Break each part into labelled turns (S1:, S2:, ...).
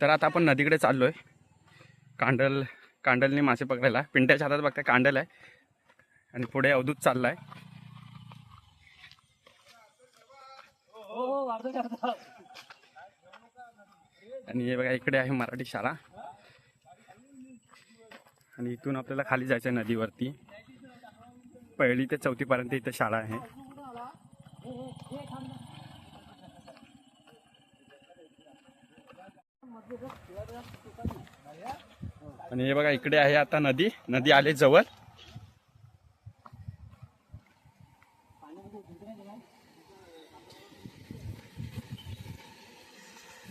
S1: तर आता आपण नदीकडे चाललोय. कांडल कांडलने मासे पकडायला. पिंट्याच्या हातात बघता कांडल आहे. आणि पुढे अवधूत चाललाय. आणि हे बघा इकडे आहे मराठी शाळा. आणि इथून आपल्याला खाली जायचं आहे नदीवरती. पहिली ते चौथीपर्यंत इथं शाळा आहे. आणि हे बघा इकडे आहे आता नदी. नदी आले जवळ.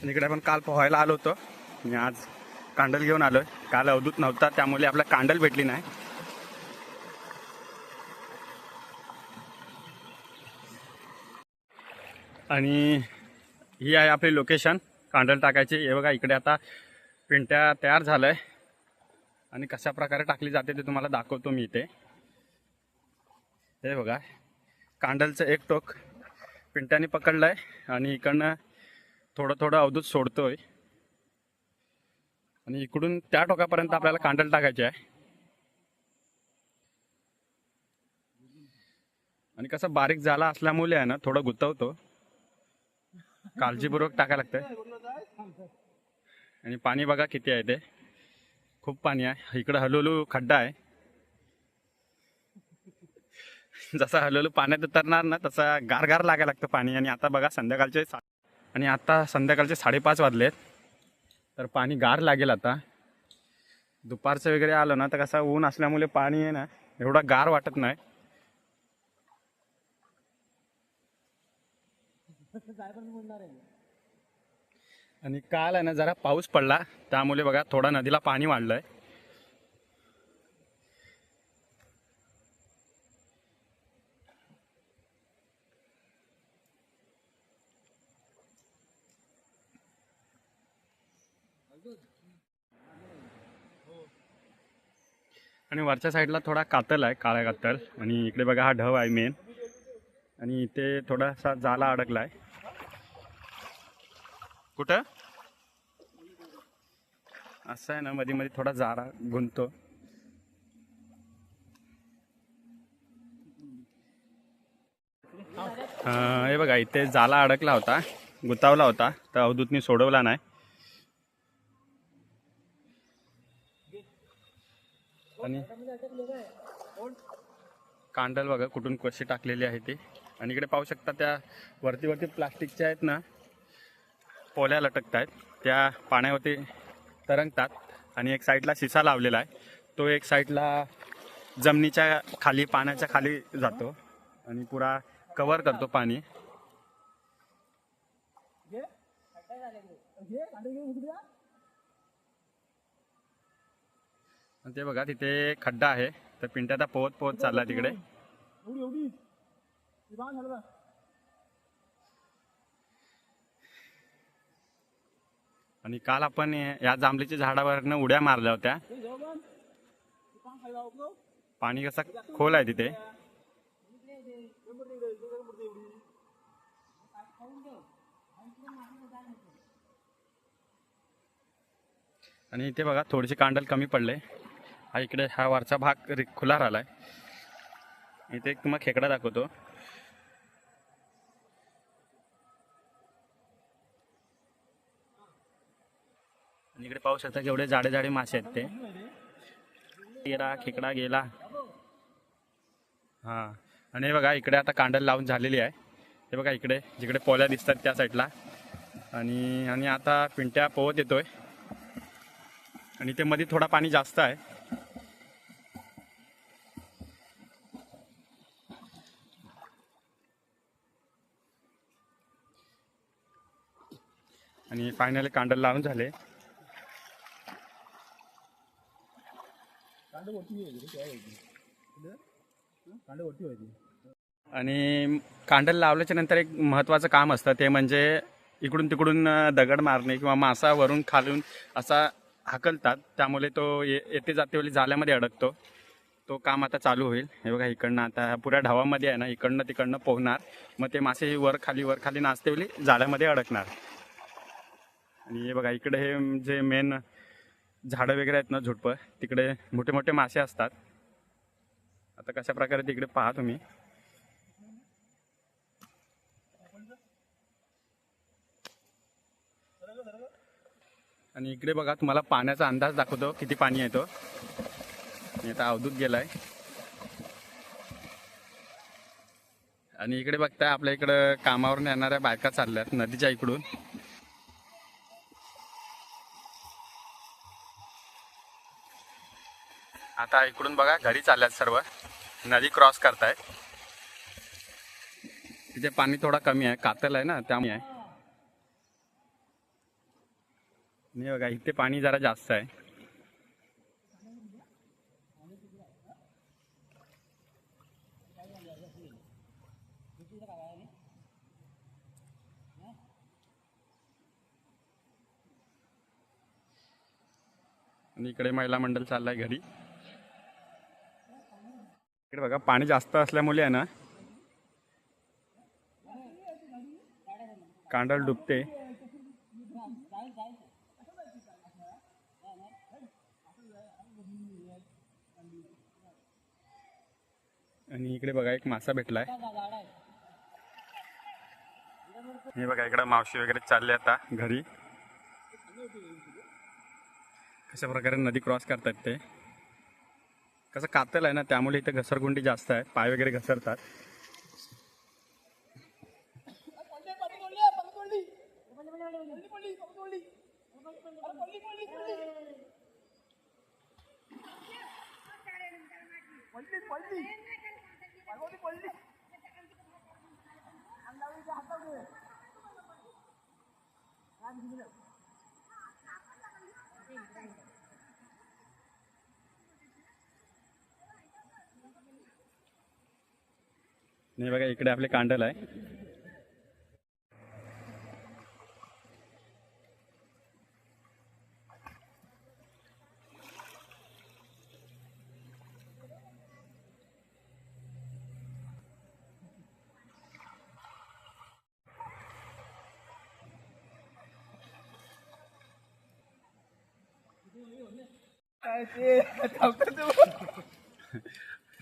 S1: आणि इकडे आपण काल पोहायला आलो होतो. मी आज कांडल घेऊन आलोय. काल अवधूत नव्हता त्यामुळे आपल्याला कांडल भेटली नाही. आणि ही आहे आपली लोकेशन कांडल टाकायची. हे बघा इकडे आता पिंट्या तयार झालं आहे आणि कशा प्रकारे टाकली जाते ते तुम्हाला दाखवतो मी इथे. हे बघा कांडलचं एक टोक पिंट्याने पकडलं आहे आणि इकडनं थोडं थोडं अवधूत सोडतोय. आणि इकडून त्या टोकापर्यंत आपल्याला कांडल टाकायची आहे. आणि कसं बारीक झाला असल्यामुळे आहे ना थोडं गुतवतो. काळजीपूर्वक टाकायला लागतंय. आणि पाणी बघा किती आहे ते. खूप पाणी आहे. इकडं हळूहळू खड्डा आहे. जसा हळूहळू पाण्यात उतरणार ना तसा गार गार लागायला लागतं पाणी. आणि आता बघा संध्याकाळचे आणि आता संध्याकाळचे साडेपाच वाजलेत. तर पाणी गार लागेल आता. दुपारचं वगैरे आलं ना तर कसं ऊन असल्यामुळे पाणी आहे ना एवढं गार वाटत नाही. आणि काल आहे ना जरा पाऊस पडला. त्यामुळे बघा थोडा नदीला पाणी वाढलंय. आणि वरच्या साईडला थोडा कातल आहे काळा कातल. आणि इकडे बघा हा ढव आहे मेन आणि इथे थोडासा जाला अडकलाय. कुठं? असं आहे ना मध्ये मध्ये थोडा जारा गुंतो हे बघा इथे जाला अडकला होता गुतावला होता तर अवधूतनी सोडवला नाही. आणि कांडल बघा कुठून कशी टाकलेली आहे ती. आणि इकडे पाहू शकता त्या वरती वरती प्लास्टिकच्या आहेत ना पोल्या लटकत आहेत त्या पाण्यावरती तरंगतात आणि एक साईडला शिसा लावलेला आहे. तो एक साईडला जमिनीच्या खाली पाण्याच्या खाली जातो आणि पुरा कवर करतो पाणी. ते बघा तिथे खड्डा आहे. तर पिंट्याचा पोहत पोहत चालला तिकडे. आणि काल आपण या जांभळीच्या झाडावरनं उड्या मारल्या होत्या. पाणी कसा खोल आहे तिथे? आणि इथे बघा थोडेसे कांडल कमी पडले. हा इकडे हा वरचा भाग खुला खुला राहिलाय. इथे एक तुम्हाला खेकडा दाखवतो. इकडे पाहू शकता केवढे जाडे जाडे मासे आहेत ते. गेला खेकडा गेला. हा. आणि हे बघा इकडे आता कांडल लावून झालेली आहे. हे बघा इकडे जिकडे पोल्या दिसतात त्या साईडला. आणि आणि आता पिंट्या पोहत येतोय. आणि ते मध्ये थोडा पाणी जास्त आहे. आणि फायनली कांडल लावून झाले. आणि कांडल लावल्याच्या नंतर एक महत्त्वाचं काम असतं ते म्हणजे इकडून तिकडून दगड मारणे किंवा मासा वरून खालून असा हाकलतात. त्यामुळे तो ये- येते जाते वेळी जाल्यामध्ये अडकतो. तो काम आता चालू होईल. हे बघा इकडनं आता पुऱ्या ढावामध्ये आहे ना इकडनं तिकडनं पोहणार. मग ते मासे वर खाली वर खाली नाचतेवेळी जाळ्यामध्ये अडकणार. आणि हे बघा इकडे हे जे मेन झाडं वगैरे आहेत ना झुडपं तिकडे मोठे मोठे मासे असतात. आता कशा प्रकारे तिकडे पहा तुम्ही. आणि इकडे बघा तुम्हाला पाण्याचा अंदाज दाखवतो किती पाणी येतो. मी आता अवधूत गेलाय. आणि इकडे बघताय आपल्या इकडं कामावरून येणाऱ्या बायका चालल्यात नदीच्या इकडून. आता इकडून बघा घरी चालल्यात सर्व. नदी क्रॉस करताय तिथे पाणी थोडा कमी आहे कातल आहे ना त्यामुळे आहे. नाही बघा इथे पाणी जरा जास्त आहे. आणि इकडे महिला मंडळ चाललंय घरी. इकडे बघा पाणी जास्त असल्यामुळे आहे ना कांडल डुबते. आणि इकडे बघा एक मासा भेटलाय. हे बघा इकडे मावशी वगैरे चालले आता घरी. कशा प्रकारे नदी क्रॉस करतात ते. कसं कातल आहे ना त्यामुळे इथे घसरगुंडी जास्त आहे. पाय वगैरे घसरतात. नाही बघा इकडे आपले कांडल आहे.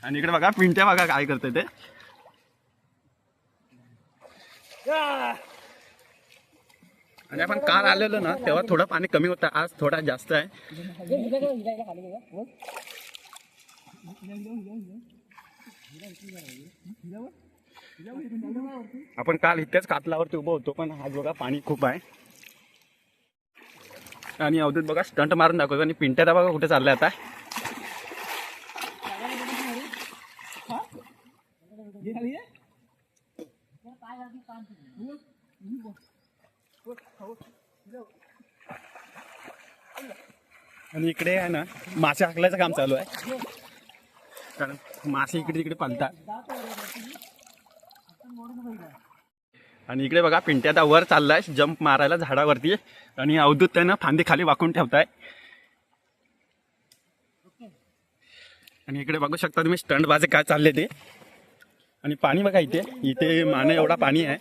S1: आणि इकडे बघा पिंट्या बघा काय करते ते आणि आपण काल आलेलो ना तेव्हा थोडं पाणी कमी होतं आज थोडा जास्त आहे. आपण काल इथेच कातलावरती उभं होतो पण आज बघा पाणी खूप आहे. आणि अवधूत बघा स्टंट मारून दाखवतो आणि पिंट्या बघा कुठे चाललाय आता. आणि इकडे आहे ना मासे हाकलायचं काम चालू आहे. कारण मासे इकडे तिकडे पालतात. आणि इकडे बघा पिंट्या आता वर चाललाय जंप मारायला झाडावरती. आणि अवधूत त्यानं फांदी खाली वाकून ठेवताय. आणि इकडे बघू शकता तुम्ही स्टंट बाजे काय चालले ते. आणि पाणी बघा इथे. इथे मान एवढा पाणी आहे.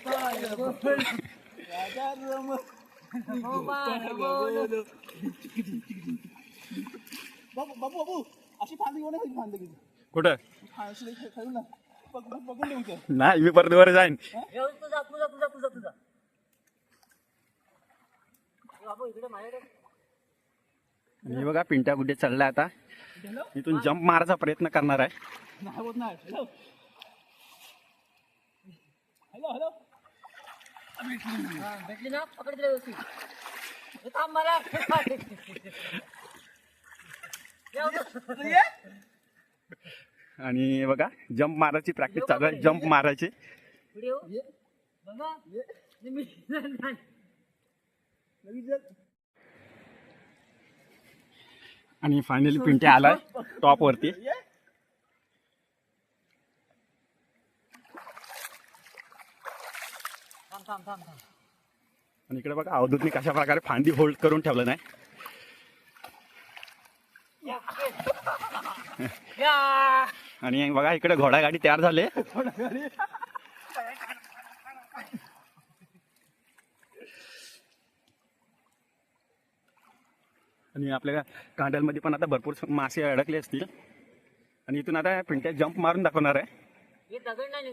S1: कुठं? नाही मी परत वर जाईन. मी बघा पिंट्या कुठे चालला आता. इथून जंप मारायचा प्रयत्न करणार आहे.
S2: Hello hello. हॅलो
S3: हा, भेटली ना? पकड दिलं व्यवस्थित. थांब मला. येऊ दे.
S2: ये.
S1: आणि बघा जंप मारायची प्रॅक्टिस चालू आहे. जंप मारायची. आणि फायनली पिंट्या आलाय टॉप वरती.
S3: थांब थांब थांब.
S1: आणि इकडे बघा अवधूतनी कशा प्रकारे फांदी होल्ड करून ठेवलं नाही. आणि बघा इकडे घोडागाडी तयार झाले. आणि आपल्या कांड्यामध्ये पण आता भरपूर मासे अडकले असतील. आणि इथून आता पिंट्या जंप मारून दाखवणार आहे.
S3: हे दगड नाही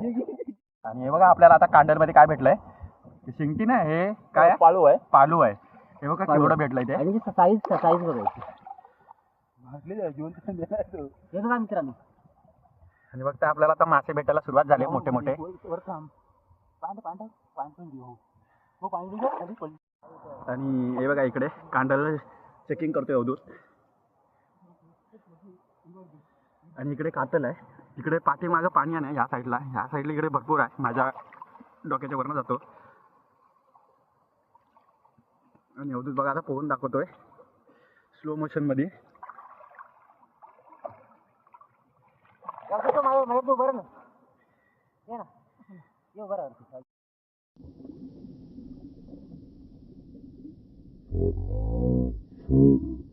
S3: निघे
S1: आणि हे बघा आपल्याला आता कांड्यामध्ये काय भेटलंय? हे शिंगटी ना हे काय?
S2: पाळू आहे.
S1: पालू आहे. हे बघा केवढं भेटलंय ते.
S3: आणि साईज साईज बघायची
S2: भाजली जाय, जिवंत देणार तो.
S3: हे बघा मित्रांनो.
S1: आणि बघता आपल्याला आता मासे भेटायला सुरुवात झाली मोठे मोठे.
S2: वर- वर थांब. पांढ पांढ पाणी घेऊ. हो पाणी खाली पडली
S1: आणि हे बघा इकडे कांड्याला चेकिंग करतोय अवधूत. आणि इकडे कातल आहे. इकडे पाठीमागं पाणी आहे ना ह्या साईडला ह्या साईडला इकडे भरपूर आहे. माझ्या डोक्याच्या वरनं जातो. आणि अवधूत बघा आता पोहून दाखवतोय. स्लो ಯಾಕೋ ಮಾವ
S3: ಮದ್ದು ಬರನ ಏನ? ಯೋ ಬರ ಅಂತ Thank you.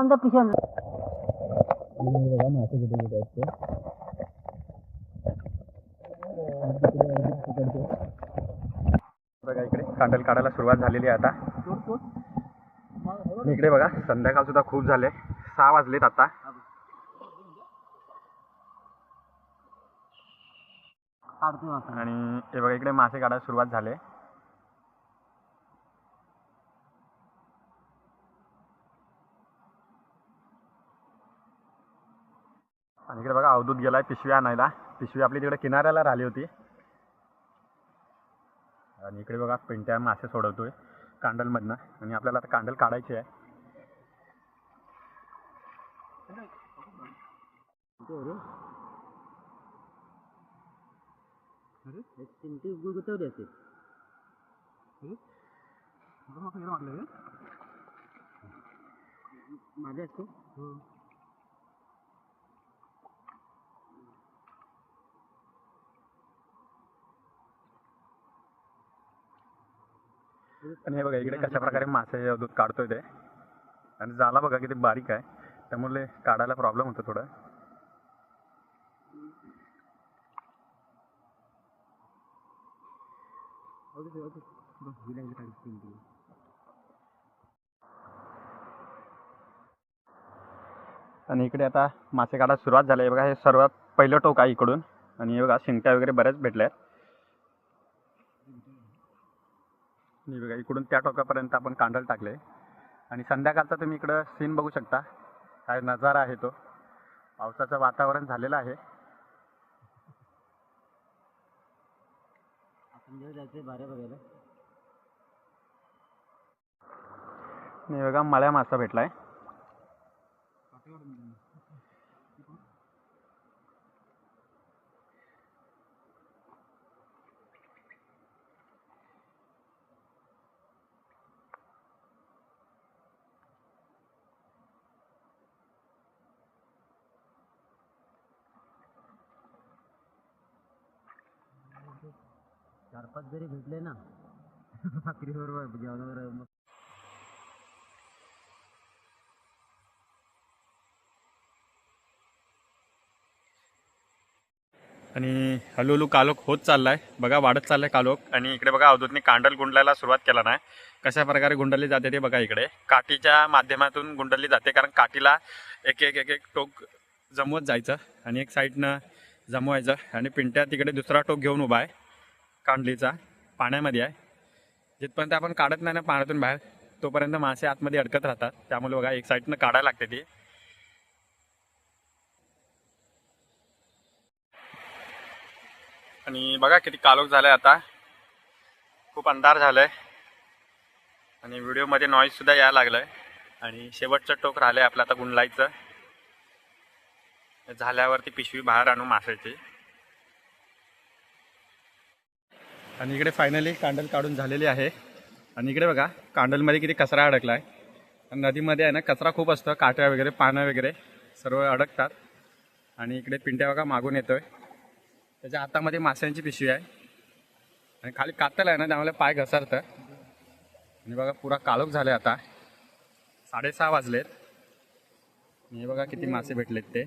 S3: ना ये ना ये बरं तू आमचा पिशन
S1: बघा इकडे कांडल काढायला सुरुवात झालेली आहे आता. इकडे बघा संध्याकाळ सुद्धा खूप झाले सहा वाजलेत आता. आणि हे बघा इकडे मासे काढायला सुरुवात झाले आणि इकडे बघा अवधूत गेलाय पिशवी आणायला पिशवी आपली तिकडे किनाऱ्याला राहिली होती आणि इकडे बघा पेंट्या मासे सोडवतोय कांडलमधनं आणि आपल्याला आता कांडल काढायचे आहे
S3: चिमटी गुतवली असेल माझे असते
S1: आणि हे बघा इकडे कशा प्रकारे मासे दूध काढतोय ते. आणि जाला बघा किती बारीक आहे. त्यामुळे काढायला प्रॉब्लेम होतो थोडं. आणि इकडे आता मासे काढायला सुरुवात झाली आहे. बघा हे सर्वात पहिलं टोक आहे इकडून. आणि हे बघा शिंगट्या वगैरे बऱ्याच भेटल्या आहेत. बघा इकडून त्या टोकापर्यंत आपण कांडल टाकले आणि संध्याकाळचा तुम्ही इकडं सीन बघू शकता. काय नजारा आहे तो. पावसाचं वातावरण झालेलं आहे.
S3: बघायला.
S1: बघा मळ्या मासा भेटलाय.
S3: चार पाच जरी भेटले ना भाकरीवर जेवणावर मग.
S1: आणि हळूहळू कालोख होत चाललाय. बघा वाढत चाललाय कालोख. आणि इकडे बघा अवधूतने कांडल गुंडलायला सुरुवात केला नाही. कशा प्रकारे गुंडली जाते ते बघा इकडे. काठीच्या माध्यमातून गुंडली जाते कारण काठीला एक एक एक एक टोक जमवत जायचं आणि एक साईडनं जमवायचं. आणि पिंट्या तिकडे दुसरा टोक घेऊन उभा आहे. कांडलीचा पाण्यामध्ये आहे. जिथपर्यंत आपण काढत नाही ना पाण्यातून बाहेर तोपर्यंत मासे आतमध्ये अडकत राहतात. त्यामुळे बघा एक साईडनं काढायला लागते ते. आणि बघा किती कालोख झालाय आता. खूप अंधार झालाय. आणि व्हिडिओमध्ये नॉईज सुद्धा यायला लागलाय. आणि शेवटचं टोक राहिलंय आपलं आता गुंडलायचं झाल्यावरती पिशवी बाहेर आणू मासायची आणि इकडे फायनली कांडल काढून झालेली आहे. आणि इकडे बघा कांडलमध्ये किती कचरा अडकला आहे नदीमध्ये आहे ना कचरा खूप असतो काट्या वगैरे पानं वगैरे सर्व अडकतात. आणि इकडे पिंट्या बघा मागून येतोय. त्याच्या हातामध्ये माशांची पिशवी आहे. आणि खाली कातल आहे ना त्यामुळे पाय घसरतं. आणि बघा पुरा काळोख झाले आता. साडेसहा वाजलेत. हे बघा किती मासे भेटलेत ते.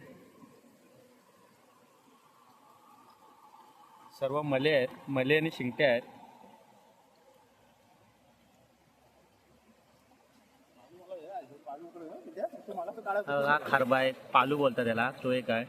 S1: सर्व मले आहेत मले आणि शिंगटे आहेत.
S3: हा खारबा आहे. पालू बोलतात त्याला तो एक आहे.